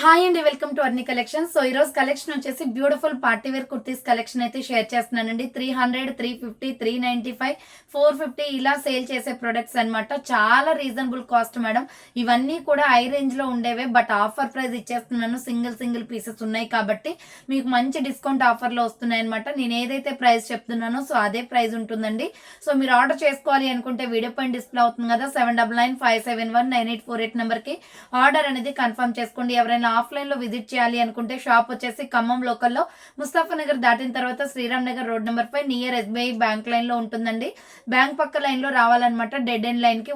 Hi అండి welcome to Arni collection so ఈరోజు collection వచ్చేసి beautiful party wear kurtis collection అయితే షేర్ చేస్తున్నానండి. Three hundred three fifty three ninety five four fifty ఇలా sale చేసే products అన్నమాట. చాలా రీజనబుల్ కాస్ట్ మేడం. ఇవన్నీ కూడా హై రేంజ్లో ఉండేవే బట్ ఆఫర్ ప్రైస్ ఇచ్చేస్తున్నాను. సింగిల్ సింగిల్ పీసెస్ ఉన్నాయి కాబట్టి మీకు మంచి డిస్కౌంట్ ఆఫర్లో వస్తున్నాయి అనమాట నేను ఏదైతే ప్రైస్ చెప్తున్నానో సో అదే ప్రైస్ ఉంటుందండి. సో మీరు ఆర్డర్ చేసుకోవాలి అనుకుంటే వీడియో పైన డిస్ప్లే అవుతుంది కదా seven double nine five seven one nine eight four eight నెంబర్కి. ఆర్డర్ అనేది కన్ఫర్మ్ చేసుకోండి. ఎవరైనా ఆఫ్లైన్లో విజిట్ చేయాలి అనుకుంటే షాప్ వచ్చేసి ఖమ్మం లోకల్లో ముస్తాఫా నగర్ దాటిన తర్వాత Sriram Nagar road number five near SBI bank లైన్లో ఉంటుందండి. బ్యాంక్ పక్క లైన్లో రావాలన్నమాట. డెడ్ ఎండ్ లైన్కి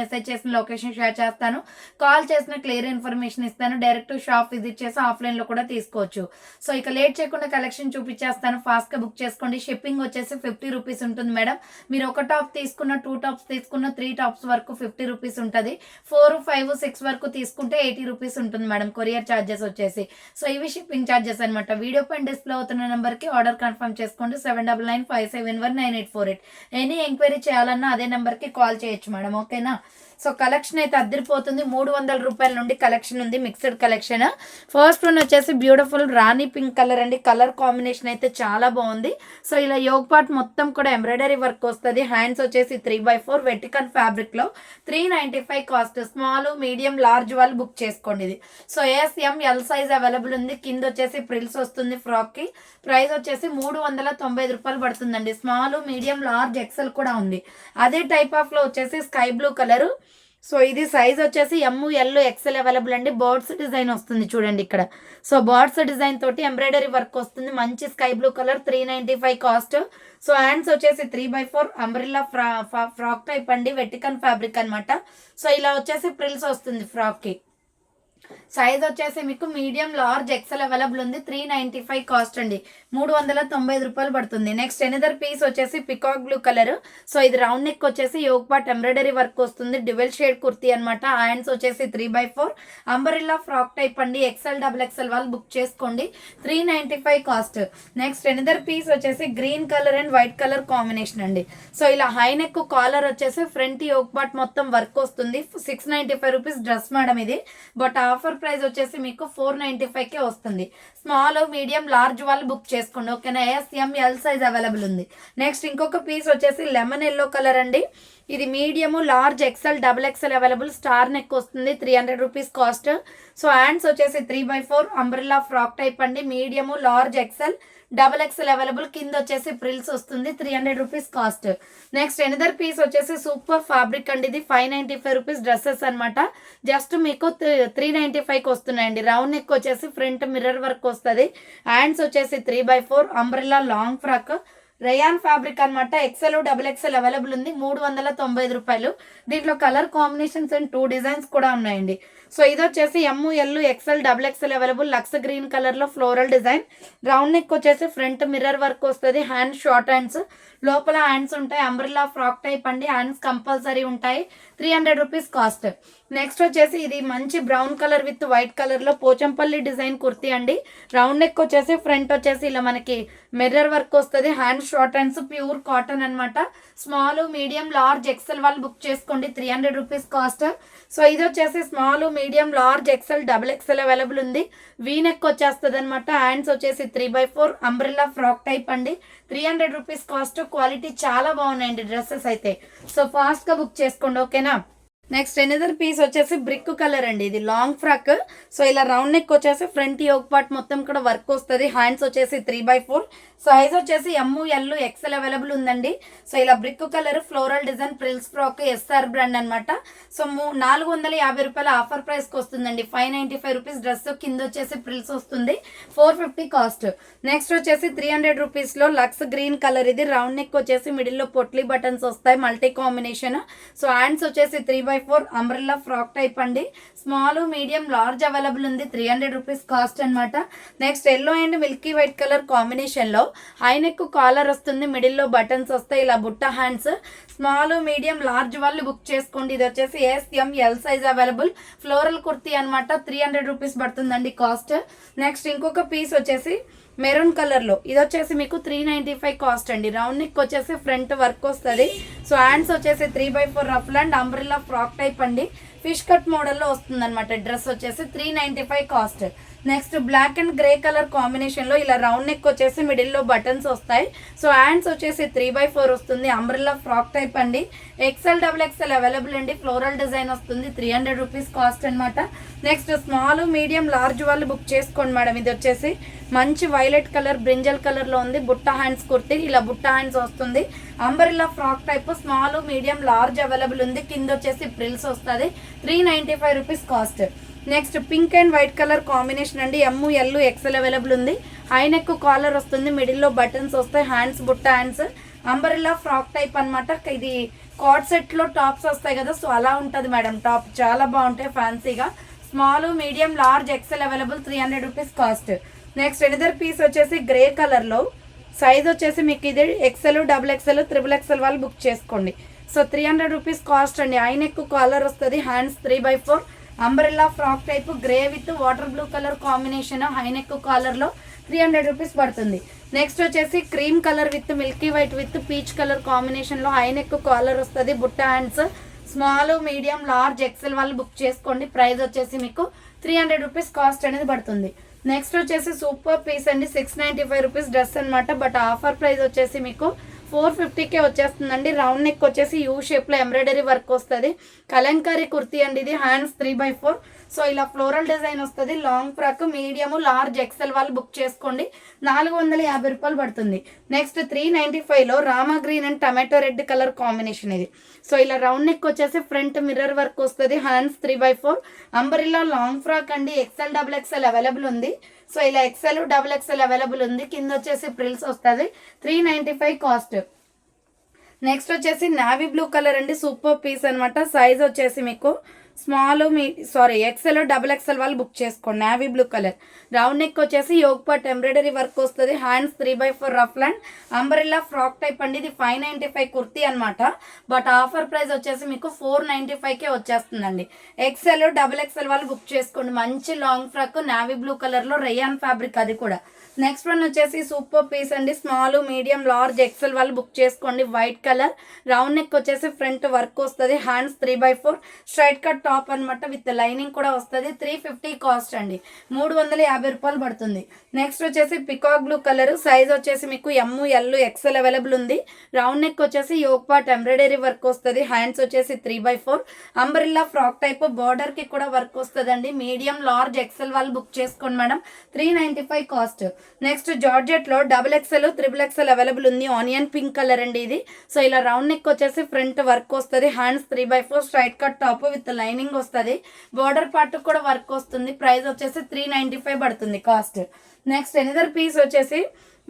మెసేజ్ చేసిన లొకేషన్ షేర్ చేస్తాను. కాల్ చేసిన క్లియర్ ఇన్ఫర్మేషన్ ఇస్తాను. డైరెక్ట్ షాప్ విజిట్ చేసి ఆఫ్లైన్లో కూడా తీసుకోవచ్చు. సో ఇక లేట్ చేయకుండా కలెక్షన్ చూపించేస్తాను ఫాస్ట్గా బుక్ చేసుకోండి. షిప్పింగ్ వచ్చేసి ఫిఫ్టీ రూపీస్ ఉంటుంది మేడం. మీరు ఒక టాప్ తీసుకున్న టూ టాప్స్ తీసుకున్న త్రీ టాప్స్ వరకు ఫిఫ్టీ రూపీస్ ఉంటుంది. ఫోర్ ఫైవ్ సిక్స్ వరకు తీసుకుంటే ఎయిటీ రూపీస్ ఉంటుంది మేడం. కొరియర్ ఛార్జెస్ వచ్చేసి. సో ఇవి షిప్పింగ్ ఛార్జెస్ అనమాట వీడియో పైన డిస్ప్లే అవుతున్న నెంబర్కి ఆర్డర్ కన్ఫర్మ్ చేసుకోండి. Seven double nine five seven one nine eight four eight. Any enquiry చేయాలన్నా అదే నెంబర్కి కాల్ చేయొచ్చు మేడం. ఓకేనా? సో కలెక్షన్ అయితే అద్దరిపోతుంది. మూడు వందల రూపాయల నుండి కలెక్షన్ ఉంది మిక్స్డ్ కలెక్షన్. ఫస్ట్ వన్ వచ్చేసి బ్యూటిఫుల్ రాణి పింక్ కలర్ అండి. కలర్ కాంబినేషన్ అయితే చాలా బాగుంది. సో ఇలా యోగ్ పార్ట్ మొత్తం కూడా ఎంబ్రాయిడరీ వర్క్ వస్తుంది. హ్యాండ్స్ వచ్చేసి త్రీ బై ఫోర్ వెటికన్ ఫ్యాబ్రిక్లో three ninety five cost small medium large వాళ్ళు బుక్ చేసుకోండి ఇది. So S M L size available ఉంది. కింద వచ్చేసి ప్రిల్స్ వస్తుంది ఫ్రాక్కి ప్రైస్ వచ్చేసి మూడు వందల తొంభై ఐదు రూపాయలు పడుతుందండి. స్మాల్ మీడియం లార్జ్ ఎక్సెల్ కూడా ఉంది. అదే టైప్ ఆఫ్లో వచ్చేసి స్కై బ్లూ కలరు సో ఇది సైజ్ వచ్చేసి ఎమ్ ఎల్ ఎక్సెల్ అవైలబుల్ అండి. బర్డ్స్ డిజైన్ వస్తుంది చూడండి ఇక్కడ. సో బర్డ్స్ డిజైన్ తోటి ఎంబ్రాయిడరీ వర్క్ వస్తుంది. మంచి sky blue colour three ninety five cost so hands వచ్చేసి three by four umbrella fra frock type అండి. వెటికన్ ఫ్యాబ్రిక్ అన్నమాట. సో ఇలా వచ్చేసి ప్రిల్స్ వస్తుంది ఫ్రాక్కి. సైజ్ వచ్చేసి మీకు మీడియం లార్జ్ ఎక్సెల్ అవైలబుల్ ఉంది. త్రీ నైన్టీ ఫైవ్ కాస్ట్ అండి. మూడు వందల తొంభై ఐదు రూపాయలు పడుతుంది. నెక్స్ట్ ఎనదర్ పీస్ వచ్చేసి పికాక్ బ్లూ కలర్ సో ఇది రౌండ్ నెక్ వచ్చేసి యోగ్ పాట్ ఎంబ్రాయిడరీ వర్క్ వస్తుంది. డివెల్ షేడ్ కుర్తీ అనమాట హ్యాండ్స్ వచ్చేసి three by four umbrella frock type అండి. ఎక్సెల్ డబుల్ ఎక్సెల్ వాళ్ళు బుక్ చేసుకోండి. Three ninety five cost next another piece వచ్చేసి green colour and white colour combination అండి. సో ఇలా హై నెక్ కాలర్ వచ్చేసి ఫ్రంట్ యోగ్ పాట్ మొత్తం work వస్తుంది. Six ninety five rupees dress madam ఇది but offer price వచ్చేసి మీకు ఫోర్ నైన్టీ ఫైవ్కే వస్తుంది. స్మాల్ మీడియం లార్జ్ వాళ్ళు బుక్ చేసుకోండి. ఓకేనా? S M L size available ఉంది. నెక్స్ట్ ఇంకొక పీస్ వచ్చేసి లెమన్ ఎల్లో కలర్ అండి. ఇది medium large XL double XL available star neck వస్తుంది three hundred rupees cost so hands వచ్చేసి three by four umbrella frock type అండి. Medium large XL double XL available కింద వచ్చేసి frills వస్తుంది three hundred rupees cost next another piece వచ్చేసి super fabric అండి. ఇది five ninety five rupees dresses అనమాట just మీకు త్రీ నైంటీ ఫైవ్కి వస్తున్నాయండి. రౌండ్ నెక్ వచ్చేసి ఫ్రంట్ మిర్రర్ వర్క్ వస్తుంది. హ్యాండ్స్ వచ్చేసి three by four umbrella long frock rayon fabric అనమాట ఎక్సెల్ డబుల్ ఎక్సెల్ అవైలబుల్ ఉంది. మూడు వందల తొంభై ఐదు రూపాయలు. దీంట్లో colour combinations and two designs కూడా ఉన్నాయండి. సో ఇది వచ్చేసి M L XL double XL available lux green కలర్లో ఫ్లోరల్ డిజైన్ రౌండ్ నెక్ వచ్చేసి ఫ్రంట్ మిర్రర్ వర్క్ వస్తుంది. హ్యాండ్స్ షార్ట్ హ్యాండ్స్ లోపల హ్యాండ్స్ ఉంటాయి. అంబ్రిలా ఫ్రాక్ టైప్ అండి. హ్యాండ్స్ కంపల్సరీ ఉంటాయి. Three hundred rupees cost next వచ్చేసి ఇది మంచి బ్రౌన్ కలర్ విత్ వైట్ కలర్లో పోచంపల్లి డిజైన్ కుర్తీ అండి. రౌండ్ నెక్ వచ్చేసి ఫ్రంట్ వచ్చేసి ఇలా మనకి మిర్రర్ వర్క్ వస్తుంది. Hand short hands pure cotton అనమాట స్మాల్ మీడియం లార్జ్ ఎక్సెల్ వాళ్ళు బుక్ చేసుకోండి. Three hundred rupees cost so ఇది వచ్చేసి small medium medium large XL double XL available ఉంది. వీనెక్ వచ్చేస్తుంది అనమాట హ్యాండ్స్ వచ్చేసి three by four umbrella frock type అండి. Three hundred rupees cost quality చాలా బాగున్నాయండి డ్రెస్సెస్ అయితే. సో ఫాస్ట్గా బుక్ చేసుకోండి ఓకేనా నెక్స్ట్ ఎనదర్ పీస్ వచ్చేసి బ్రిక్ కలర్ అండి. ఇది లాంగ్ ఫ్రాక్ సో ఇలా రౌండ్ నెక్ వచ్చేసి ఫ్రంట్ యోగ్ పార్ట్ మొత్తం కూడా వర్క్ వస్తుంది. హ్యాండ్స్ వచ్చేసి త్రీ బై ఫోర్ సైజ్ వచ్చేసి ఎమ్ ఎల్ ఎక్సెల్ అవైలబుల్ ఉందండి. సో ఇలా brick colour floral design frills frock SR brand అనమాట సో నాలుగు వందల యాభై రూపాయల ఆఫర్ ప్రైస్కి వస్తుందండి. Five ninety five rupees dress కింద వచ్చేసి ప్రిల్స్ వస్తుంది. ఫోర్ ఫిఫ్టీ కాస్ట్ నెక్స్ట్ వచ్చేసి త్రీ హండ్రెడ్ రూపీస్లో లక్స్ గ్రీన్ కలర్ ఇది రౌండ్ నెక్ వచ్చేసి మిడిల్లో పొట్లీ బటన్స్ వస్తాయి. మల్టీ కాంబినేషన్ సో హ్యాండ్స్ వచ్చేసి three by four umbrella frock type అండి. స్మాల్ మీడియం లార్జ్ అవైలబుల్ ఉంది. త్రీ హండ్రెడ్ రూపీస్ కాస్ట్ అనమాట next yellow and milky white colour కాంబినేషన్లో హై నెక్ కాలర్ వస్తుంది. మిడిల్లో బటన్స్ వస్తాయి. ఇలా బుట్ట హ్యాండ్స్. స్మాల్ మీడియం లార్జ్ వాళ్ళు బుక్ చేసుకోండి. ఇది వచ్చేసి S M L size available. Floral kurti అనమాట త్రీ హండ్రెడ్ రూపీస్ పడుతుందండి కాస్ట్. నెక్స్ట్ ఇంకొక పీస్ వచ్చేసి మెరూన్ కలర్లో ఇది వచ్చేసి మీకు త్రీ నైన్టీ ఫైవ్ కాస్ట్ అండి. రౌండ్ నెక్ వచ్చేసి ఫ్రంట్ వర్క్ వస్తుంది. సో హ్యాండ్స్ వచ్చేసి three by four ruff and umbrella frock type అండి. ఫిష్ కట్ మోడల్లో వస్తుంది అనమాట డ్రెస్ వచ్చేసి three ninety five cost next black and grey colour కాంబినేషన్లో ఇలా రౌండ్ నెక్ వచ్చేసి మిడిల్లో బటన్స్ వస్తాయి. సో హ్యాండ్స్ వచ్చేసి త్రీ బై ఫోర్ వస్తుంది. అంబ్రెల్లా ఫ్రాక్ టైప్ అండి. ఎక్సెల్ డబుల్ ఎక్సెల్ అవైలబుల్ అండి. ఫ్లోరల్ డిజైన్ వస్తుంది. త్రీ హండ్రెడ్ రూపీస్ కాస్ట్ అనమాట నెక్స్ట్ స్మాల్ మీడియం లార్జ్ వాళ్ళు బుక్ చేసుకోండి మేడం. ఇది వచ్చేసి మంచి వైలెట్ కలర్ బ్రింజల్ కలర్లో ఉంది. బుట్ట హ్యాండ్స్ కుర్తి ఇలా బుట్ట హ్యాండ్స్ వస్తుంది. Umbrella frock type small medium large available ఉంది. కింద వచ్చేసి ప్రిల్స్ వస్తుంది. Three ninety five rupees cost. Next pink and white colour combination అండి. ఎమ్ము ఎల్లు ఎక్సెల్ అవైలబుల్ ఉంది. హై నెక్ కాలర్ వస్తుంది. మిడిల్లో బటన్స్ వస్తాయి. హ్యాండ్స్ బుట్ట హ్యాండ్స్. అంబరిలా ఫ్రాక్ టైప్ అన్నమాట. ఇది కార్డ్ సెట్లో టాప్స్ వస్తాయి కదా సో అలా ఉంటుంది మేడం. టాప్ చాలా బాగుంటాయి ఫ్యాన్సీగా. Small medium large XL available three hundred rupees cost. Next another piece వచ్చేసి గ్రే కలర్లో. సైజ్ వచ్చేసి మీకు ఇది XL double XL triple XL వాళ్ళు బుక్ చేసుకోండి. So three hundred rupees cost అండి. ఐ ఎక్కువ కాలర్ వస్తుంది. Hands three by four. Umbrella frock type grey with water blue colour combination high neck కాలర్లో three hundred rupees పడుతుంది. నెక్స్ట్ వచ్చేసి cream colour with milky white with peach colour కాంబినేషన్లో high neck collar వస్తుంది. బుట్ట hands small medium large XL వాళ్ళు book చేసుకోండి. Price వచ్చేసి మీకు three hundred rupees cost అనేది పడుతుంది. నెక్స్ట్ వచ్చేసి సూపర్ పీస్ అండి. Six ninety five rupees dress అనమాట బట్ ఆఫర్ ప్రైస్ వచ్చేసి మీకు ఫోర్ ఫిఫ్టీకే వచ్చేస్తుందండి. రౌండ్ నెక్ వచ్చేసి యూ షేప్లో ఎంబ్రాయిడరీ వర్క్ వస్తుంది. కలంకారీ కుర్తీ అండి ఇది hands three by four so ఇలా ఫ్లోరల్ డిజైన్ వస్తుంది. Long frock medium large XL వాళ్ళు బుక్ చేసుకోండి. నాలుగు వందల యాభై రూపాయలు పడుతుంది. నెక్స్ట్ త్రీ నైంటీ ఫైవ్లో Rama green and tomato red colour combination ఇది. సో ఇలా రౌండ్ నెక్ వచ్చేసి ఫ్రంట్ మిర్రర్ వర్క్ వస్తుంది hands three by four umbrella long frock అండి. ఎక్సెల్ డబుల్ ఎక్సెల్ అవైలబుల్ ఉంది. సో ఇలా ఎక్సెల్ డబుల్ ఎక్సెల్ అవైలబుల్ ఉంది. కింద వచ్చేసి ప్రిల్స్ వస్తుంది. Three ninety five cost next వచ్చేసి నావీ బ్లూ కలర్ అండి. సూపర్ పీస్ అనమాట సైజ్ వచ్చేసి మీకు స్మాల్ మీ సారీ ఎక్సెల్ డబుల్ ఎక్సెల్ వాళ్ళు బుక్ చేసుకోండి. Navy blue colour round neck వచ్చేసి యోగ్ పట్ ఎంబ్రాయిడరీ వర్క్ వస్తుంది. Hands three by four ruffled umbrella frock type అండి. ఇది ఫైవ్ నైంటీ ఫైవ్ కుర్తీ అనమాట బట్ ఆఫర్ ప్రైస్ వచ్చేసి మీకు ఫోర్ నైంటీ ఫైవ్కే వచ్చేస్తుందండి. ఎక్సెల్ డబుల్ ఎక్సెల్ వాళ్ళు బుక్ చేసుకోండి. మంచి లాంగ్ ఫ్రాక్ నావీ బ్లూ కలర్లో రేయాన్ ఫ్యాబ్రిక్ అది కూడా. నెక్స్ట్ వన్ వచ్చేసి సూపర్ పీస్ అండి. స్మాల్ మీడియం లార్జ్ ఎక్సెల్ వాళ్ళు బుక్ చేసుకోండి. White colour. రౌండ్ నెక్ వచ్చేసి ఫ్రంట్ వర్క్ వస్తుంది. Hands three by four. Straight cut top అనమాట విత్ లైనింగ్ కూడా వస్తుంది. త్రీ ఫిఫ్టీ కాస్ట్ అండి. మూడు వందల యాభై రూపాయలు పడుతుంది. నెక్స్ట్ వచ్చేసి పికాక్ బ్లూ కలర్. సైజ్ వచ్చేసి మీకు ఎమ్ము ఎల్లు ఎక్సెల్ అవైలబుల్ ఉంది. రౌండ్ నెక్ వచ్చేసి యోగ్ పార్ట్ ఎంబ్రాయిడరీ వర్క్ వస్తుంది. హ్యాండ్స్ వచ్చేసి three by four. Umbrella frock type బార్డర్కి కూడా వర్క్ వస్తుందండి. మీడియం లార్జ్ ఎక్సెల్ వాళ్ళు బుక్ చేసుకోండి madam. Three ninety five cost. Next జార్జెట్లో double XL triple XL available ఉంది. ఆనియన్ పింక్ కలర్ అండి ఇది. సో ఇలా రౌండ్ నెక్ వచ్చేసి ఫ్రంట్ వర్క్ వస్తుంది. Hands three by four straight cut top with lining వస్తుంది. Border part కూడా work వస్తుంది. Price వచ్చేసి త్రీ నైంటీ ఫైవ్ పడుతుంది కాస్ట్. నెక్స్ట్ ఎనిదర్ పీస్ వచ్చేసి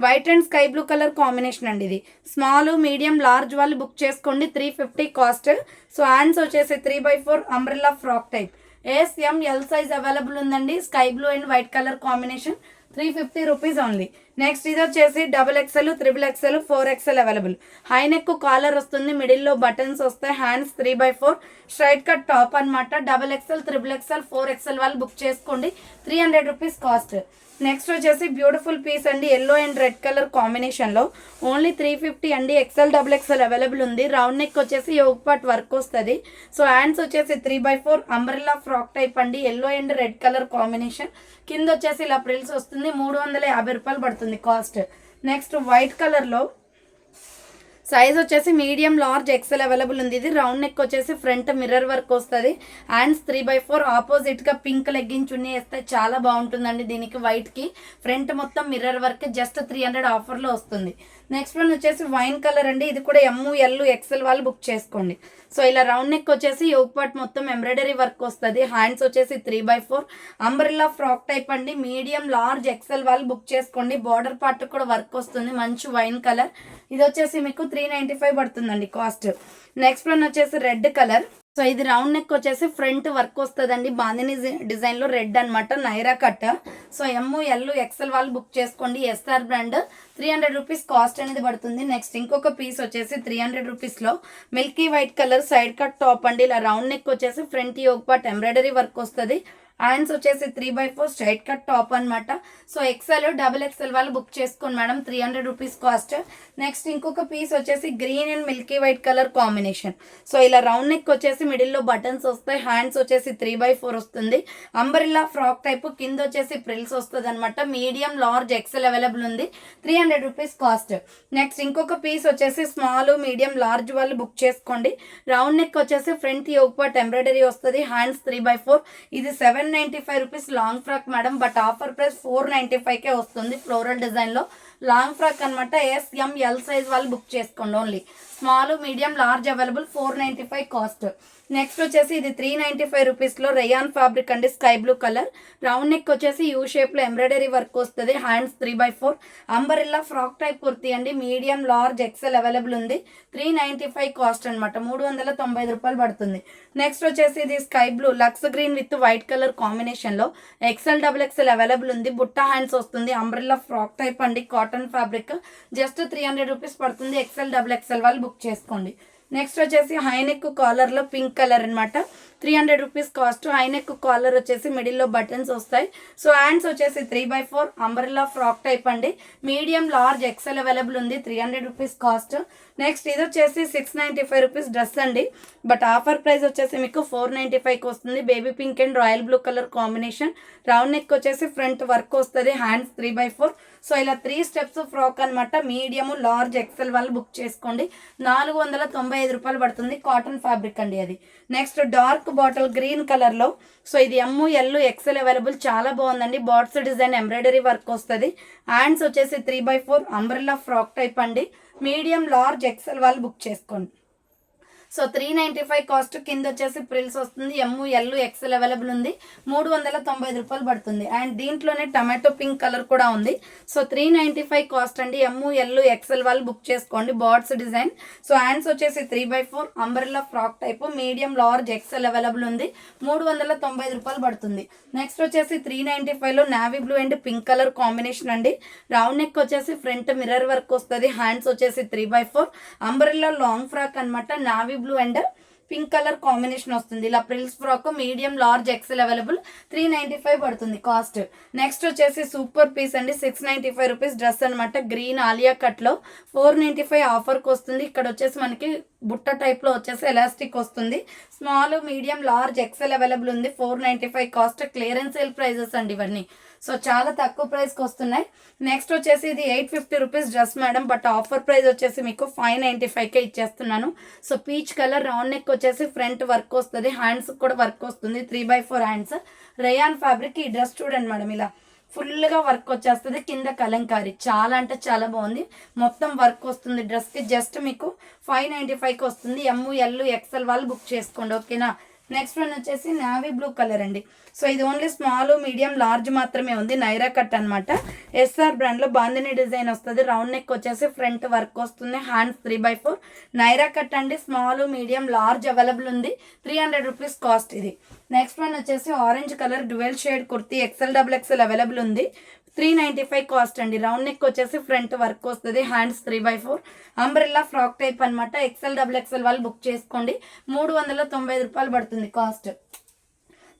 white and sky blue colour combination అండి ఇది. స్మాల్ మీడియం లార్జ్ వాళ్ళు బుక్ చేసుకోండి. Three fifty cost. So hands వచ్చేసి three by four umbrella frock type. S M L size available ఉందండి. Sky blue and white colour combination. Three fifty rupees only next ఇది వచ్చేసి double XL triple XL four XL available high neck collar వస్తుంది మిడిల్లో buttons వస్తాయి hands three by four straight cut top అనమాట double XL triple XL four XL వాళ్ళు book చేసుకోండి. Three hundred rupees cost next వచ్చేసి beautiful piece అండి yellow and red colour కాంబినేషన్లో only three fifty అండి. ఎక్సెల్ డబుల్ ఎక్సెల్ అవైలబుల్ ఉంది. Round neck వచ్చేసి Yog part work వస్తుంది. సో హ్యాండ్స్ వచ్చేసి three by four umbrella frock type అండి. Yellow and red colour combination కింద వచ్చేసి ఇలా ప్రిల్స్ వస్తుంది. మూడు వందల యాభై రూపాయలు పడుతుంది కాస్ట్. నెక్స్ట్ వైట్ కలర్లో సైజ్ వచ్చేసి మీడియం లార్జ్ ఎక్సెల్ అవైలబుల్ ఉంది. ఇది రౌండ్ నెక్ వచ్చేసి ఫ్రంట్ మిర్రర్ వర్క్ వస్తుంది. హ్యాండ్స్ త్రీ బై ఫోర్ ఆపోజిట్గా పింక్ లెగ్గింగ్ చున్నీ వేస్తే చాలా బాగుంటుందండి దీనికి వైట్కి ఫ్రంట్ మొత్తం mirror work just three hundred ఆఫర్లో వస్తుంది. నెక్స్ట్ వన్ వచ్చేసి వైన్ కలర్ అండి. ఇది కూడా ఎమ్ ఎల్ ఎక్సెల్ వాళ్ళు బుక్ చేసుకోండి. సో ఇలా రౌండ్ నెక్ వచ్చేసి యోగ్ పార్ట్ మొత్తం ఎంబ్రాయిడరీ వర్క్ వస్తుంది. హ్యాండ్స్ వచ్చేసి three by four umbrella frock type అండి. మీడియం లార్జ్ ఎక్సెల్ వాళ్ళు బుక్ చేసుకోండి. బార్డర్ పార్ట్ కూడా వర్క్ వస్తుంది. మంచి వైన్ కలర్ ఇది వచ్చేసి మీకు త్రీ నైంటీ ఫైవ్ పడుతుందండి కాస్ట్ నెక్స్ట్ వన్ వచ్చేసి రెడ్ కలర్ సో ఇది రౌండ్ నెక్ వచ్చేసి ఫ్రంట్ వర్క్ వస్తుందండి. బాందిని డిజైన్లో రెడ్ అనమాట Naira cut so M L XL వాళ్ళు బుక్ చేసుకోండి. SR brand three hundred rupees cost అనేది పడుతుంది. నెక్స్ట్ ఇంకొక పీస్ వచ్చేసి త్రీ హండ్రెడ్ రూపీస్లో milky white colour side cut top అండి. ఇలా రౌండ్ నెక్ వచ్చేసి front yoke part embroidery work వస్తుంది. హ్యాండ్స్ వచ్చేసి three by four straight cut top అనమాట సో ఎక్సెల్ డబుల్ ఎక్సెల్ వాళ్ళు బుక్ చేసుకోండి madam. Three hundred rupees cost next ఇంకొక piece వచ్చేసి green and milky white colour combination so ఇలా round neck వచ్చేసి మిడిల్లో బటన్స్ వస్తాయి. హ్యాండ్స్ వచ్చేసి త్రీ బై ఫోర్ వస్తుంది. అంబరిల్లా ఫ్రాక్ టైప్ కింద వచ్చేసి ప్రిల్స్ వస్తుంది అనమాట మీడియం లార్జ్ ఎక్సెల్ అవైలబుల్ ఉంది. Three hundred rupees cost next ఇంకొక పీస్ వచ్చేసి స్మాల్ మీడియం లార్జ్ వాళ్ళు బుక్ చేసుకోండి. రౌండ్ నెక్ వచ్చేసి ఫ్రంట్ యోగ్ పార్ట్ ఎంబ్రాయిడరీ వస్తుంది. హ్యాండ్స్ త్రీ బై ఫోర్ ఇది seven ninety five rupees long frock madam. But offer price four ninety ఫైవ్కే వస్తుంది. Floral డిజైన్లో long frock అనమాట S M L L size వాళ్ళు book చేసుకోండి only. Small medium large available four ninety five cost. Next వచ్చేసి ఇది three ninety five రూపీస్లో rayon fabric అండి sky blue colour. Round neck వచ్చేసి యూ షేప్లో ఎంబ్రాయిడరీ వర్క్ వస్తుంది hands three by four. Umbrella frock type kurti అండి medium large XL available ఉంది. Three ninety five cost అనమాట మూడు వందల తొంభై ఐదు రూపాయలు పడుతుంది. నెక్స్ట్ వచ్చేసి ఇది sky blue lux green with white colour కాంబినేషన్లో ఎక్సెల్ డబుల్ ఎక్సెల్ అవైలబుల్ ఉంది. బుట్ట హ్యాండ్స్ వస్తుంది అంబ్రిల్లా ఫ్రాక్ టైప్ అండి cotton fabric. Just three hundred rupees పడుతుంది ఎక్సెల్ డబుల్ ఎక్సెల్ వాళ్ళు బుక్ చేసుకోండి. నెక్స్ట్ వచ్చేసి హైనెక్ కాలర్లో పింక్ కలర్ అనమాట three hundred rupees cost high neck collar వచ్చేసి మిడిల్లో బటన్స్ వస్తాయి. సో హ్యాండ్స్ వచ్చేసి three by four umbrella frock type అండి. మీడియం లార్జ్ ఎక్సెల్ అవైలబుల్ ఉంది. Three hundred rupees cost next ఇది వచ్చేసి six ninety five rupees dress అండి. బట్ ఆఫర్ ప్రైస్ వచ్చేసి మీకు ఫోర్ నైంటీ ఫైవ్కి వస్తుంది. Baby pink and royal blue colour combination round neck వచ్చేసి ఫ్రంట్ వర్క్ వస్తుంది. Hands three by four so ఇలా త్రీ స్టెప్స్ ఫ్రాక్ అనమాట మీడియము లార్జ్ ఎక్సెల్ వాళ్ళు బుక్ చేసుకోండి. నాలుగు వందల తొంభై ఐదు రూపాయలు పడుతుంది. కాటన్ ఫ్యాబ్రిక్ అండి అది. నెక్స్ట్ డార్క్ బాటిల్ గ్రీన్ కలర్లో. సో ఇది ఎమ్ము ఎల్లు ఎక్సెల్ అవైలబుల్. చాలా బాగుందండి. బాట్స్ డిజైన్ ఎంబ్రాయిడరీ వర్క్ వస్తుంది. హ్యాండ్స్ వచ్చేసి three by four umbrella frock type అండి. మీడియం లార్జ్ ఎక్సెల్ వాళ్ళు బుక్ చేసుకోండి. So three ninety five cost కింద వచ్చేసి ప్రిల్స్ వస్తుంది ఎమ్ము ఎల్లు ఎక్సెల్ అవైలబుల్ ఉంది. మూడు వందల తొంభై ఐదు రూపాయలు పడుతుంది. అండ్ దీంట్లోనే టమాటో పింక్ కలర్ కూడా ఉంది. So three ninety five cost అండి. ఎమ్ము ఎల్లు ఎక్సెల్ వాళ్ళు బుక్ చేసుకోండి. Birds design. సో హ్యాండ్స్ వచ్చేసి three by four umbrella frock type medium large XL available ఉంది. మూడు వందల తొంభై ఐదు రూపాయలు పడుతుంది. నెక్స్ట్ వచ్చేసి త్రీ నైంటీ ఫైవ్లో navy blue and pink colour combination అండి. రౌండ్ నెక్ వచ్చేసి ఫ్రంట్ మిర్రర్ వర్క్ వస్తుంది. హ్యాండ్స్ వచ్చేసి three by four umbrella long frock అనమాట navy blue and pink colour combination వస్తుంది. ఇలా frills frock medium large XL available three ninety five పడుతుంది cost next వచ్చేసి super piece అండి. Six ninety five rupees dress అనమాట green Alia కట్లో four ninety five ఆఫర్కి వస్తుంది. ఇక్కడ వచ్చేసి మనకి బుట్ట టైప్లో వచ్చేసి ఎలాస్టిక్ వస్తుంది. Small medium large XL available ఉంది. Four ninety five cost clearance sale prices అండి ఇవన్నీ. సో చాలా తక్కువ ప్రైస్కి వస్తున్నాయి. నెక్స్ట్ వచ్చేసి ఇది eight fifty rupees dress madam but offer price వచ్చేసి మీకు ఫైవ్ నైంటీ ఫైవ్కే ఇచ్చేస్తున్నాను. So peach colour round neck వచ్చేసి ఫ్రంట్ వర్క్ వస్తుంది. హ్యాండ్స్ కూడా వర్క్ వస్తుంది. Three by four hands. Rayon fabric ఈ డ్రెస్ చూడండి మేడం ఇలా. ఫుల్గా వర్క్ వచ్చేస్తుంది. కింద కలంకారీ. చాలా అంటే చాలా బాగుంది. మొత్తం వర్క్ వస్తుంది. డ్రెస్కి జస్ట్ మీకు ఫైవ్ నైంటీ ఫైవ్కి వస్తుంది. ఎమ్ము ఎల్లు ఎక్సెల్ వాళ్ళు బుక్ చేసుకోండి. ఓకేనా? నెక్స్ట్ వన్ వచ్చేసి నావీ బ్లూ కలర్ అండి. సో ఇది ఓన్లీ స్మాల్ మీడియం లార్జ్ మాత్రమే ఉంది. నైరా కట్ అనమాట ఎస్ఆర్ బ్రాండ్లో బాందిని డిజైన్ వస్తుంది. రౌండ్ నెక్ వచ్చేసి ఫ్రంట్ వర్క్ వస్తుంది. Hands three by four Naira cut అండి. స్మాల్ మీడియం లార్జ్ అవైలబుల్ ఉంది. త్రీ హండ్రెడ్ రూపీస్ కాస్ట్ ఇది. నెక్స్ట్ వన్ వచ్చేసి orange colour dual shade kurti. XL double XL available ఉంది. Three ninety five cost అండి. Round neck వచ్చేసి front work వస్తుంది. Hands three by four. Umbrella frock type అనమాట XL double XL వాళ్ళు book చేసుకోండి. మూడు వందల తొంభై ఐదు రూపాయలు పడుతుంది కాస్ట్.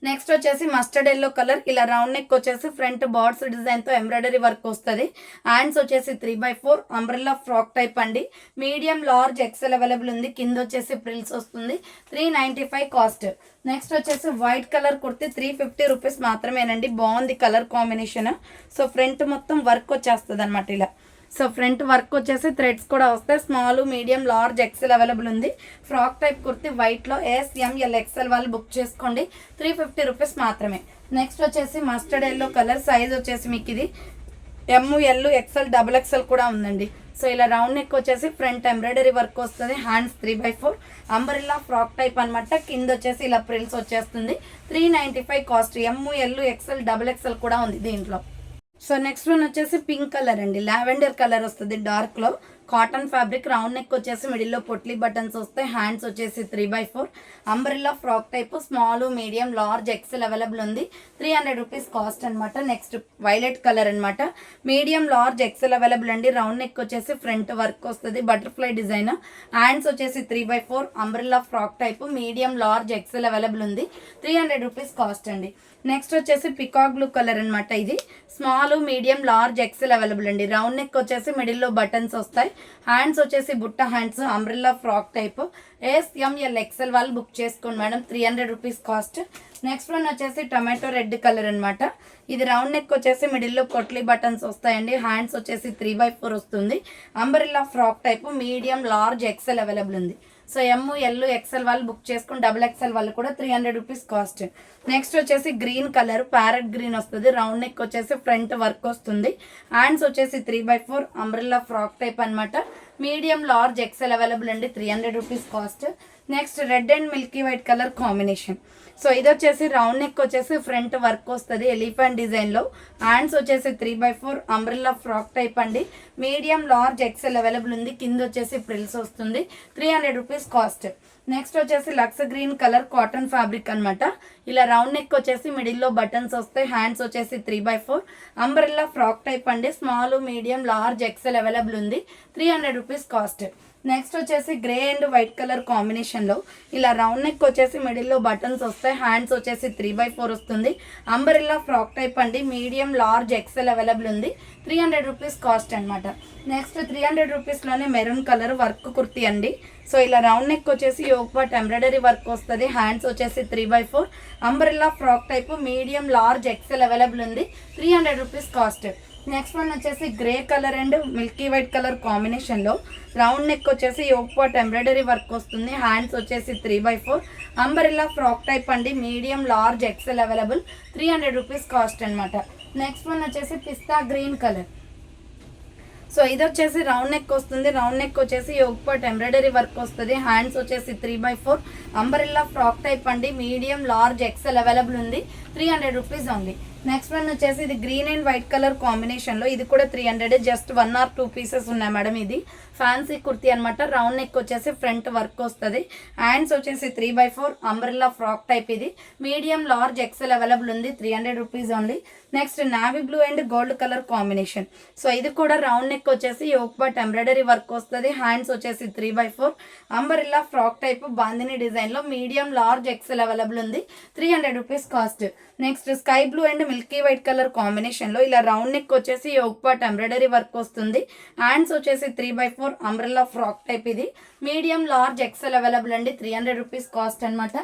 నెక్స్ట్ వచ్చేసి మస్టర్డ్ ఎల్లో కలర్ ఇలా రౌండ్ నెక్ వచ్చేసి ఫ్రంట్ బార్డ్స్ డిజైన్తో ఎంబ్రాయిడరీ వర్క్ వస్తుంది. హ్యాండ్స్ వచ్చేసి three by four umbrella frock type అండి. మీడియం లార్జ్ ఎక్సెల్ అవైలబుల్ ఉంది. కింద వచ్చేసి ప్రిల్స్ వస్తుంది. Three ninety five cost next వచ్చేసి white colour kurti three fifty rupees మాత్రమేనండి. బాగుంది కలర్ కాంబినేషన్ సో ఫ్రంట్ మొత్తం వర్క్ వచ్చేస్తుంది అనమాట ఇలా. సో ఫ్రంట్ వర్క్ వచ్చేసి థ్రెడ్స్ కూడా వస్తాయి. Small medium large XL available ఉంది. ఫ్రాక్ టైప్ కుర్తి వైట్లో ఎస్ఎంఎల్ ఎక్సెల్ వాళ్ళు బుక్ చేసుకోండి. త్రీ ఫిఫ్టీ రూపీస్ మాత్రమే. నెక్స్ట్ వచ్చేసి మస్టర్డ్ ఎల్లో కలర్ సైజ్ వచ్చేసి మీకు ఇది. M L XL double XL కూడా ఉందండి. సో ఇలా రౌండ్ నెక్ వచ్చేసి ఫ్రంట్ ఎంబ్రాయిడరీ వర్క్ వస్తుంది. Hands three by four umbrella frock type అనమాట కింద వచ్చేసి ఇలా ప్రిల్స్ వచ్చేస్తుంది. Three ninety five cost M L XL double XL కూడా ఉంది దీంట్లో. సో నెక్స్ట్ వన్ వచ్చేసి పింక్ కలర్ అండి. లావెండర్ కలర్ వస్తుంది డార్క్లో కాటన్ ఫ్యాబ్రిక్ రౌండ్ నెక్ వచ్చేసి మిడిల్లో పొట్లీ బటన్స్ వస్తాయి. హ్యాండ్స్ వచ్చేసి three by four umbrella frock type small medium large XL available ఉంది. త్రీ హండ్రెడ్ రూపీస్ కాస్ట్ అనమాట నెక్స్ట్ వైలెట్ కలర్ అనమాట మీడియం లార్జ్ ఎక్సెల్ అవైలబుల్ అండి. రౌండ్ నెక్ వచ్చేసి ఫ్రంట్ వర్క్ వస్తుంది. బటర్ఫ్లై డిజైన్ హ్యాండ్స్ వచ్చేసి three by four umbrella frock type medium large XL available ఉంది. Three hundred rupees cost అండి. Next వచ్చేసి peacock blue colour అనమాట ఇది. Small medium large XL available అండి. రౌండ్ నెక్ వచ్చేసి మిడిల్లో బటన్స్ వస్తాయి. హ్యాండ్స్ వచ్చేసి బుట్ట hands umbrella frock type S M L XL వాళ్ళు బుక్ చేసుకోండి madam. Three hundred rupees cost next one వచ్చేసి టమాటో రెడ్ కలర్ అనమాట ఇది రౌండ్ నెక్ వచ్చేసి మిడిల్లో కొట్లీ బటన్స్ వస్తాయండి. హ్యాండ్స్ వచ్చేసి త్రీ బై ఫోర్ వస్తుంది. Umbrella frock type medium large XL available ఉంది. సో ఎమ్ ఎల్ ఎక్సెల్ వాళ్ళు బుక్ చేసుకుని డబుల్ ఎక్సెల్ వాళ్ళు కూడా three hundred rupees cost next వచ్చేసి గ్రీన్ కలర్ ప్యారెట్ గ్రీన్ వస్తుంది. రౌండ్ నెక్ వచ్చేసి ఫ్రంట్ వర్క్ వస్తుంది. హ్యాండ్స్ వచ్చేసి three by four umbrella frock type అనమాట మీడియం లార్జ్ ఎక్సెల్ అవైలబుల్ అండి. Three hundred rupees cost next red and milky white colour combination so ఇది వచ్చేసి round neck వచ్చేసి front work వస్తుంది elephant డిజైన్లో హ్యాండ్స్ వచ్చేసి three by four umbrella frock type అండి. Medium large XL available ఉంది. కింద వచ్చేసి ప్రిల్స్ వస్తుంది. Three hundred rupees cost next వచ్చేసి lux green colour cotton fabric అనమాట ఇలా రౌండ్ నెక్ వచ్చేసి మిడిల్లో బటన్స్ వస్తాయి. హ్యాండ్స్ వచ్చేసి three by four umbrella frock type అండి. Small medium large XL available ఉంది. Three hundred rupees cost next వచ్చేసి గ్రే అండ్ వైట్ కలర్ కాంబినేషన్లో ఇలా రౌండ్ నెక్ వచ్చేసి మిడిల్లో బటన్స్ వస్తాయి. హ్యాండ్స్ వచ్చేసి త్రీ బై ఫోర్ వస్తుంది. అంబరిల్లా ఫ్రాక్ టైప్ అండి. మీడియం లార్జ్ ఎక్సెల్ అవైలబుల్ ఉంది. త్రీ హండ్రెడ్ రూపీస్ కాస్ట్ అనమాట నెక్స్ట్ త్రీ హండ్రెడ్ రూపీస్లోనే మెరూన్ కలర్ వర్క్ కుర్తి అండి. సో ఇలా రౌండ్ నెక్ వచ్చేసి యోగపాట్ ఎంబ్రాయిడరీ వర్క్ వస్తుంది. హ్యాండ్స్ వచ్చేసి three by four umbrella frock type medium large XL available ఉంది. Three hundred rupees cost next one వచ్చేసి grey colour and milky white colour కాంబినేషన్లో round neck వచ్చేసి yoke part embroidery work వస్తుంది. Hands వచ్చేసి three by four umbrella frock type అండి. Medium large XL available three hundred rupees cost అనమాట next one వచ్చేసి pista green colour so ఇది వచ్చేసి round neck వస్తుంది. రౌండ్ నెక్ వచ్చేసి యోగపాట్ ఎంబ్రాయిడరీ వర్క్ వస్తుంది. హ్యాండ్స్ వచ్చేసి three by four umbrella frock type అండి. మీడియం లార్జ్ ఎక్సెల్ అవైలబుల్ ఉంది. Three hundred rupees only next one వచ్చేసి ఇది గ్రీన్ అండ్ వైట్ కలర్ కాంబినేషన్లో ఇది కూడా three hundred just one or two pieces ఉన్నాయి మేడం ఇది. ఫ్యాన్సీ కుర్తీ అనమాట రౌండ్ నెక్ వచ్చేసి ఫ్రంట్ వర్క్ వస్తుంది. హ్యాండ్స్ వచ్చేసి three by four umbrella frock type ఇది. మీడియం లార్జ్ ఎక్సెల్ అవైలబుల్ ఉంది. Three hundred rupees only next navy blue and gold colour combination so ఇది కూడా రౌండ్ నెక్ వచ్చేసి యోక్ బట్ ఎంబ్రాయిడరీ వర్క్ వస్తుంది. Hands వచ్చేసి three by four umbrella frock type bandhani డిజైన్లో medium large XL available ఉంది. Three hundred rupees cost next sky blue and milky white colour కాంబినేషన్లో ఇలా round neck వచ్చేసి yoke but embroidery work వస్తుంది. Hands వచ్చేసి three by four umbrella frock type ఇది. Medium large XL available అండి. Three hundred rupees cost అనమాట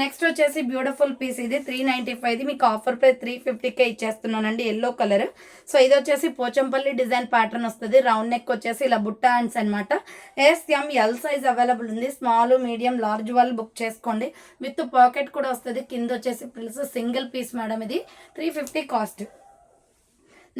next వచ్చేసి beautiful piece ఇది. త్రీ నైంటీ ఫైవ్ది మీకు ఆఫర్ ప్రైస్ త్రీ ఫిఫ్టీకే ఇచ్చేస్తున్నానండి. Yellow colour. సో ఇది వచ్చేసి పోచంపల్లి డిజైన్ ప్యాటర్న్ వస్తుంది. రౌండ్ నెక్ వచ్చేసి ఇలా బుట్ట హ్యాండ్స్ అనమాట S M L size available ఉంది. స్మాల్ మీడియం లార్జ్ వాళ్ళు బుక్ చేసుకోండి. విత్ పాకెట్ కూడా వస్తుంది. కింద వచ్చేసి ప్రిల్స్ సింగిల్ పీస్ మేడం ఇది. Three fifty cost.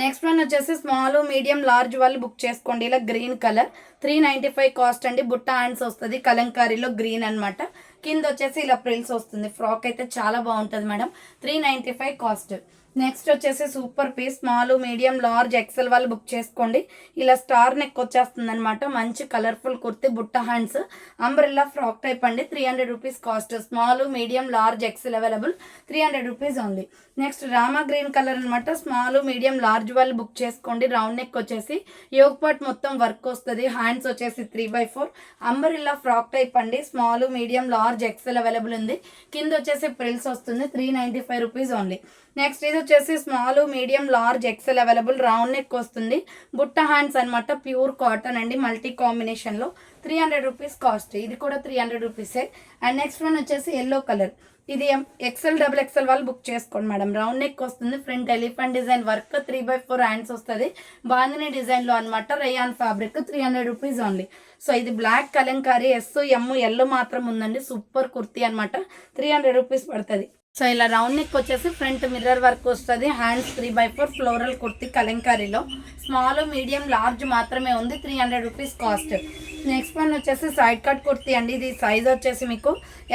Next one వచ్చేసి స్మాల్ మీడియం లార్జ్ వాళ్ళు బుక్ చేసుకోండి. ఇలా green colour. Three ninety five cost అండి. బుట్ట హ్యాండ్స్ వస్తుంది. కలంకారీలో గ్రీన్ అనమాట కింద వచ్చేసి ఇలా ప్రిల్స్ వస్తుంది. ఫ్రాక్ అయితే చాలా బాగుంటుంది madam. Three ninety five cost. Next వచ్చేసి super piece small medium large XL వాళ్ళు బుక్ చేసుకోండి. ఇలా స్టార్ నెక్ వచ్చేస్తుంది అనమాట మంచి కలర్ఫుల్ కుర్తి బుట్ట హ్యాండ్స్ అంబ్రెల్లా ఫ్రాక్ టైప్ అండి. Three hundred rupees cost small medium large XL available three hundred rupees ఉంది నెక్స్ట్ రామా గ్రీన్ కలర్ అనమాట స్మాల్ మీడియం లార్జ్ వాళ్ళు బుక్ చేసుకోండి. రౌండ్ నెక్ వచ్చేసి యోగ్ పాట్ మొత్తం వర్క్ వస్తుంది. హ్యాండ్స్ వచ్చేసి three by four umbrella frock type అండి. Small medium large XL available ఉంది. కింద వచ్చేసి ప్రిల్స్ వస్తుంది. Three ninety five rupees only next ఇది వచ్చేసి small medium large XL available round neck వస్తుంది. బుట్ట హ్యాండ్స్ అనమాట ప్యూర్ కాటన్ అండి మల్టీ కాంబినేషన్లో త్రీ హండ్రెడ్ రూపీస్ కాస్ట్ ఇది కూడా త్రీ హండ్రెడ్ రూపీసే అండ్ నెక్స్ట్ వన్ వచ్చేసి ఎల్లో కలర్ ఇది ఎక్సెల్ డబుల్ ఎక్సెల్ వాళ్ళు బుక్ చేసుకోండి మేడం. రౌండ్ నెక్ వస్తుంది front elephant design work three by four hands వస్తుంది. బాందిని డిజైన్లో అనమాట rayon fabric three hundred rupees only so ఇది బ్లాక్ కలంకారీ ఎస్ ఎమ్ ఎల్లో మాత్రం ఉందండి. సూపర్ కుర్తీ అనమాట త్రీ హండ్రెడ్ రూపీస్ పడుతుంది. సో ఇలా రౌండ్ నెక్ వచ్చేసి ఫ్రంట్ మిర్రర్ వర్క్ వస్తుంది. Hands three by four floral kurti కలంకారీలో. Small medium large మాత్రమే ఉంది. Three hundred rupees cost. Next one వచ్చేసి సైడ్ కట్ కుర్తి అండి. ఇది సైజ్ వచ్చేసి మీకు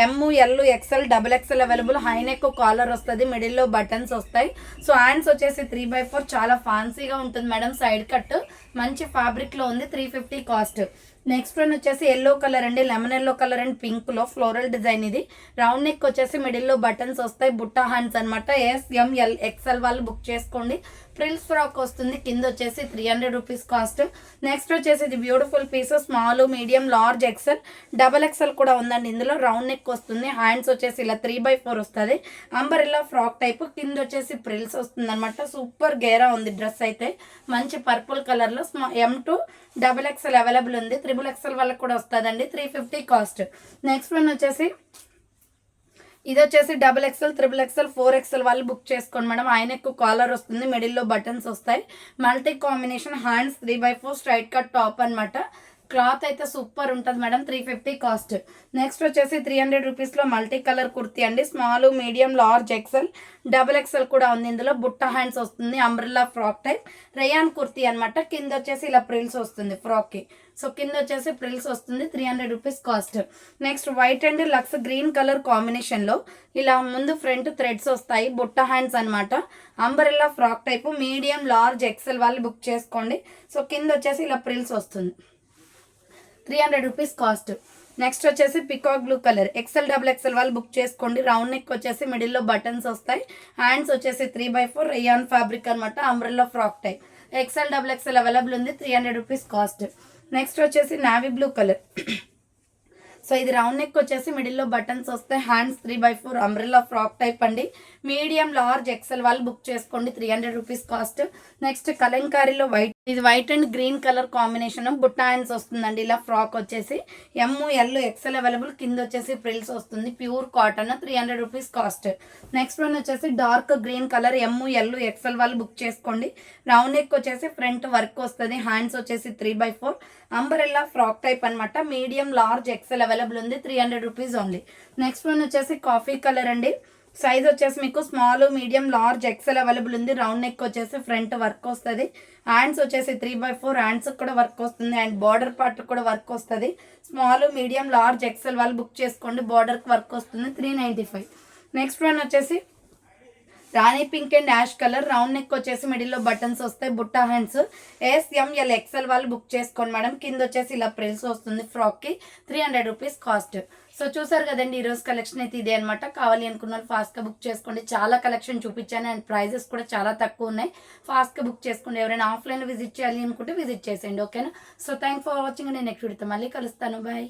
M L XL double XL available high neck collar వస్తుంది. మిడిల్లో బటన్స్ వస్తాయి. సో హ్యాండ్స్ వచ్చేసి త్రీ బై ఫోర్ చాలా ఫాన్సీగా ఉంటుంది. మేడం సైడ్ కట్ మంచి ఫ్యాబ్రిక్లో ఉంది. Three fifty cost next one వచ్చేసి ఎల్లో కలర్ అండి లెమన్ ఎల్లో కలర్ అండ్ పింక్లో ఫ్లోరల్ డిజైన్ ఇది. రౌండ్ నెక్ వచ్చేసి మిడిల్లో బటన్స్ వస్తాయి బుట్టా హ్యాండ్స్ అనమాట ఎస్ ఎంఎల్ ఎక్స్ఎల్ వాళ్ళు బుక్ చేసుకోండి. ఫ్రిల్స్ ఫ్రాక్ వస్తుంది. కింద వచ్చేసి three hundred rupees cost next వచ్చేసి ఇది beautiful piece small medium large XL double XL కూడా ఉందండి ఇందులో. రౌండ్ నెక్ వస్తుంది. హ్యాండ్స్ వచ్చేసి ఇలా త్రీ బై ఫోర్ వస్తుంది. అంబరిల్లా ఫ్రాక్ టైప్ కింద వచ్చేసి ప్రిల్స్ వస్తుంది అనమాట సూపర్ గేరా ఉంది డ్రెస్ అయితే. మంచి పర్పుల్ కలర్లో small M to double XL available ఉంది. త్రిబుల్ ఎక్స్ఎల్ వాళ్ళకి కూడా వస్తుందండి. Three fifty cost next one వచ్చేసి ఇది వచ్చేసి double XL triple XL four XL వాళ్ళు బుక్ చేసుకోండి మేడం. ఆయన ఎక్కువ కాలర్ వస్తుంది మిడిల్లో బటన్స్ వస్తాయి. Multi combination hands three by four straight cut top అనమాట క్లాత్ అయితే సూపర్ ఉంటుంది madam three fifty cost. Next వచ్చేసి త్రీ హండ్రెడ్ రూపీస్లో మల్టీ కలర్ కుర్తీ అండి. Small medium large XL double XL కూడా ఉంది. ఇందులో బుట్ట హ్యాండ్స్ వస్తుంది umbrella frock type. Rayon kurti అనమాట కింద వచ్చేసి ఇలా ప్రిల్స్ వస్తుంది ఫ్రాక్కి. సో కింద వచ్చేసి ప్రిల్స్ వస్తుంది three hundred rupees cost. Next white and lux green colour కాంబినేషన్లో ఇలా ముందు ఫ్రంట్ థ్రెడ్స్ వస్తాయి బుట్ట హ్యాండ్స్ అనమాట umbrella frock type medium large XL వాళ్ళు బుక్ చేసుకోండి. సో కింద వచ్చేసి ఇలా ప్రిల్స్ వస్తుంది. Three hundred rupees cost. Next వచ్చేసి peacock blue colour XL double XL వాళ్ళు బుక్ చేసుకోండి. రౌండ్ నెక్ వచ్చేసి మిడిల్లో బటన్స్ వస్తాయి. హ్యాండ్స్ వచ్చేసి three by four rayon fabric అనమాట umbrella frock type XL double XL available ఉంది three hundred rupees cost next వచ్చేసి నావీ బ్లూ కలర్ సో ఇది రౌండ్ నెక్ వచ్చేసి మిడిల్లో బటన్స్ వస్తాయి. Hands three by four umbrella frock type అండి. Medium large XL వాళ్ళు book చేసుకోండి. Three hundred rupees cost. Next కలంకారీలో white ఇది white and green colour combination. బుట్ట హ్యాండ్స్ వస్తుందండి. ఇలా ఫ్రాక్ వచ్చేసి ఎమ్ము ఎల్ ఎక్సెల్ అవైలబుల్ కింద వచ్చేసి ప్రిల్స్ వస్తుంది. Pure cotton three hundred rupees cost. Next one వచ్చేసి dark green colour M L XL వాళ్ళు బుక్ చేసుకోండి. రౌండ్ నెక్ వచ్చేసి ఫ్రంట్ వర్క్ వస్తుంది. హ్యాండ్స్ వచ్చేసి three by four. Umbrella frock type అనమాట మీడియం లార్జ్ ఎక్సెల్ అవైలబుల్ ఉంది. Three hundred rupees only. Next one వచ్చేసి coffee colour అండి. సైజ్ వచ్చేసి మీకు small medium large XL available ఉంది. రౌండ్ నెక్ వచ్చేసి ఫ్రంట్ వర్క్ వస్తుంది. హ్యాండ్స్ వచ్చేసి త్రీ బై ఫోర్ హ్యాండ్స్ కూడా వర్క్ వస్తుంది. అండ్ బార్డర్ పార్ట్ కూడా వర్క్ వస్తుంది. స్మాల్ మీడియం లార్జ్ ఎక్సెల్ వాళ్ళు బుక్ చేసుకోండి. బార్డర్కి వర్క్ వస్తుంది. Three ninety five. Next one వచ్చేసి రాణి pink and ash colour. Round neck వచ్చేసి మిడిల్లో బటన్స్ వస్తాయి Butta hands S M L XL వాళ్ళు బుక్ చేసుకోండి మేడం. కింద వచ్చేసి ఇలా ప్రిల్స్ వస్తుంది ఫ్రాక్కి three hundred rupees cost so చూసారు కదండి ఈరోజు కలెక్షన్ అయితే ఇదే అనమాట కావాలి అనుకున్న వాళ్ళు ఫాస్ట్గా బుక్ చేసుకోండి. చాలా కలెక్షన్ చూపించాను అండ్ ప్రైజెస్ కూడా చాలా తక్కువ ఉన్నాయి. ఫాస్ట్గా బుక్ చేసుకోండి. ఎవరైనా ఆఫ్లైన్లో విజిట్ చేయాలి అనుకుంటే విజిట్ చేసేయండి ఓకేనా సో థ్యాంక్ ఫర్ వాచింగ్ నేను నెక్స్ట్ వీడితో మళ్ళీ కలుస్తాను. బాయ్